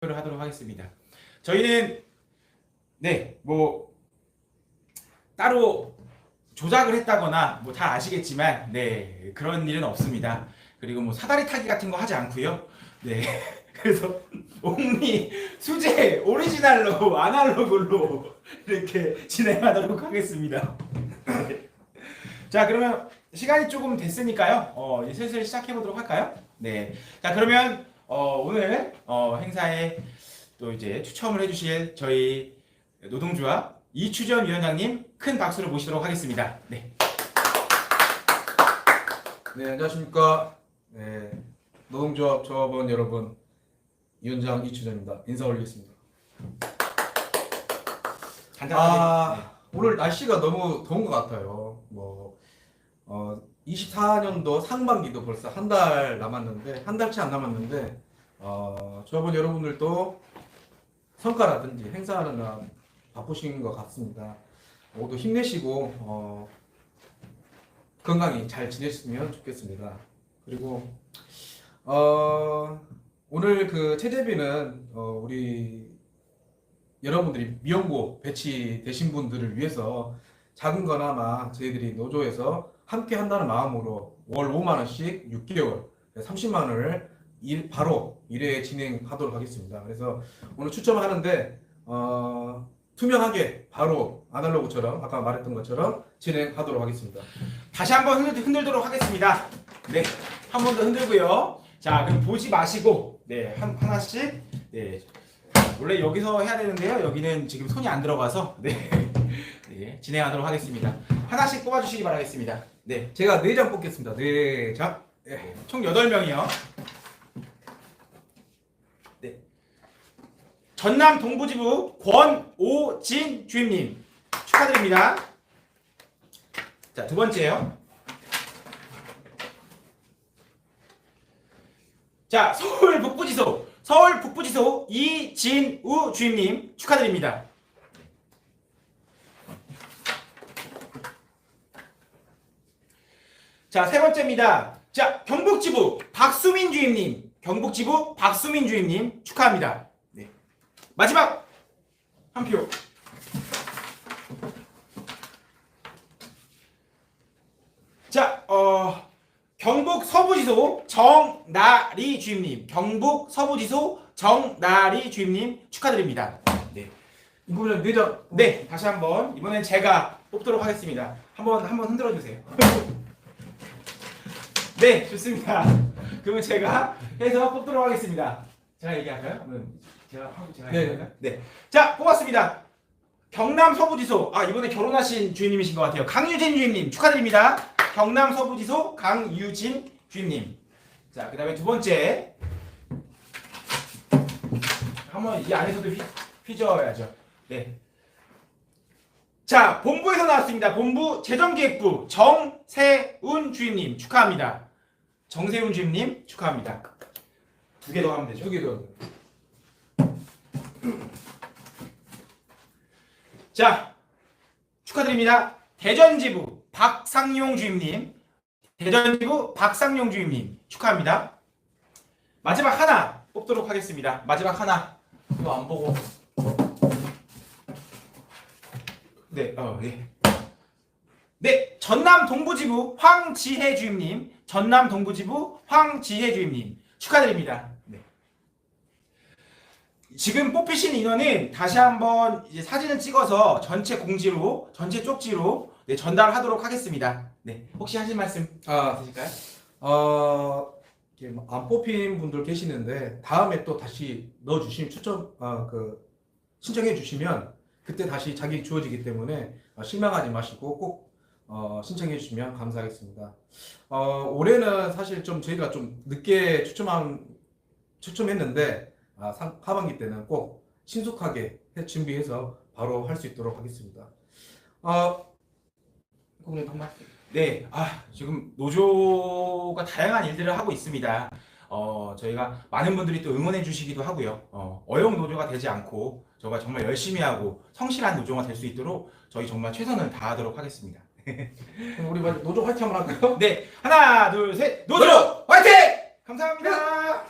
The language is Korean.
발표를 하도록 하겠습니다. 저희는 네, 뭐 따로 조작을 했다거나 뭐 다 아시겠지만 네, 그런 일은 없습니다. 그리고 뭐 사다리 타기 같은 거 하지 않고요. 네. 그래서 옴니 수제 오리지널로 아날로그로 이렇게 진행하도록 하겠습니다. 네. 자, 그러면 시간이 조금 됐으니까요. 어, 이제 슬슬 시작해 보도록 할까요? 네. 자, 그러면 어, 오늘 어, 행사에 또 이제 추첨을 해주실 저희 노동조합 이추전 위원장님 큰 박수를 모시도록 하겠습니다. 네. 네, 안녕하십니까. 네, 노동조합 조합원 여러분, 위원장 이추전입니다. 인사 올리겠습니다. 간단하게. 아, 오늘 날씨가 너무 더운 것 같아요. 뭐, 어, 24년도 상반기도 벌써 한 달 남았는데, 한 달치 안 남았는데, 어, 조합원 여러분들도 성과라든지 행사하느라 바쁘신 것 같습니다. 모두 힘내시고, 어, 건강히 잘 지냈으면 좋겠습니다. 그리고, 어, 오늘 그 체제비는, 어, 우리 여러분들이 미연고 배치되신 분들을 위해서 작은 거나마 저희들이 노조에서 함께 한다는 마음으로 월 5만 원씩 6개월 30만 원을 일 바로 일회 진행하도록 하겠습니다. 그래서 오늘 추첨하는데 어, 투명하게 바로 아날로그처럼 아까 말했던 것처럼 진행하도록 하겠습니다. 다시 한번 흔들, 흔들도록 하겠습니다. 네. 한 번 더 흔들고요. 자, 그럼 보지 마시고 네, 한 하나씩 네. 원래 여기서 해야 되는데요. 여기는 지금 손이 안 들어가서 네. 네, 진행하도록 하겠습니다. 하나씩 뽑아 주시기 바라겠습니다. 네. 제가 네장 뽑겠습니다. 네 장. 네, 총 8명이요. 네. 전남 동부지부 권오진 주임님 축하드립니다. 자, 두 번째요. 자, 서울 북부지소 서울 북부지소 이진우 주임님 축하드립니다. 자, 세 번째입니다. 자, 경북지부 박수민 주임님, 경북지부 박수민 주임님 축하합니다. 네. 마지막 한 표. 자, 어, 경북 서부지소 정나리 주임님, 경북 서부지소 정나리 주임님 축하드립니다. 네. 네 장. 네, 다시 한번 이번엔 제가 뽑도록 하겠습니다. 한번 한번 흔들어 주세요. 네, 좋습니다. 그러면 제가 해서 뽑도록 하겠습니다. 제가 얘기할까요? 그러면 제가 하고 제가 네. 얘기할까요? 네. 자, 뽑았습니다. 경남 서부지소 아 이번에 결혼하신 주임님이신 것 같아요. 강유진 주임님 축하드립니다. 경남 서부지소 강유진 주임님. 자, 그 다음에 두 번째 한번 이 안에서도 휘, 휘저어야죠. 네. 자, 본부에서 나왔습니다. 본부 재정기획부 정세운 주임님 축하합니다. 정세운 주임님 축하합니다. 두 개 더 하면 되죠. 두개 더. 자, 축하드립니다. 대전지부 박상용 주임님, 대전지부 박상용 주임님 축하합니다. 마지막 하나 뽑도록 하겠습니다. 마지막 하나 이거 안 보고 네, 어, 네. 네, 전남 동부지부 황지혜 주임님, 전남 동부지부 황지혜 주임님 축하드립니다. 네. 지금 뽑히신 인원은 다시 한번 이제 사진을 찍어서 전체 공지로, 전체 쪽지로 네, 전달하도록 하겠습니다. 네, 혹시 하실 말씀 아, 있으실까요? 어, 이렇게 뭐안 뽑힌 분들 계시는데 다음에 또 다시 넣어주시면 추첨 아, 그 신청해 주시면 그때 다시 자기 주어지기 때문에 어, 실망하지 마시고 꼭 어, 신청해 주시면 감사하겠습니다. 어, 올해는 사실 좀 저희가 좀 늦게 추첨한 추첨했는데 아, 상- 하반기 때는 꼭 신속하게 해- 준비해서 바로 할 수 있도록 하겠습니다. 어. 네, 아 지금 노조가 다양한 일들을 하고 있습니다. 어 저희가 많은 분들이 또 응원해 주시기도 하고요. 어 어용 노조가 되지 않고 저가 정말 열심히 하고 성실한 노조가 될 수 있도록 저희 정말 최선을 다하도록 하겠습니다. 그럼 우리 먼저 노조 화이팅 한번 할까요? 네, 하나, 둘, 셋, 노조 화이팅! 감사합니다.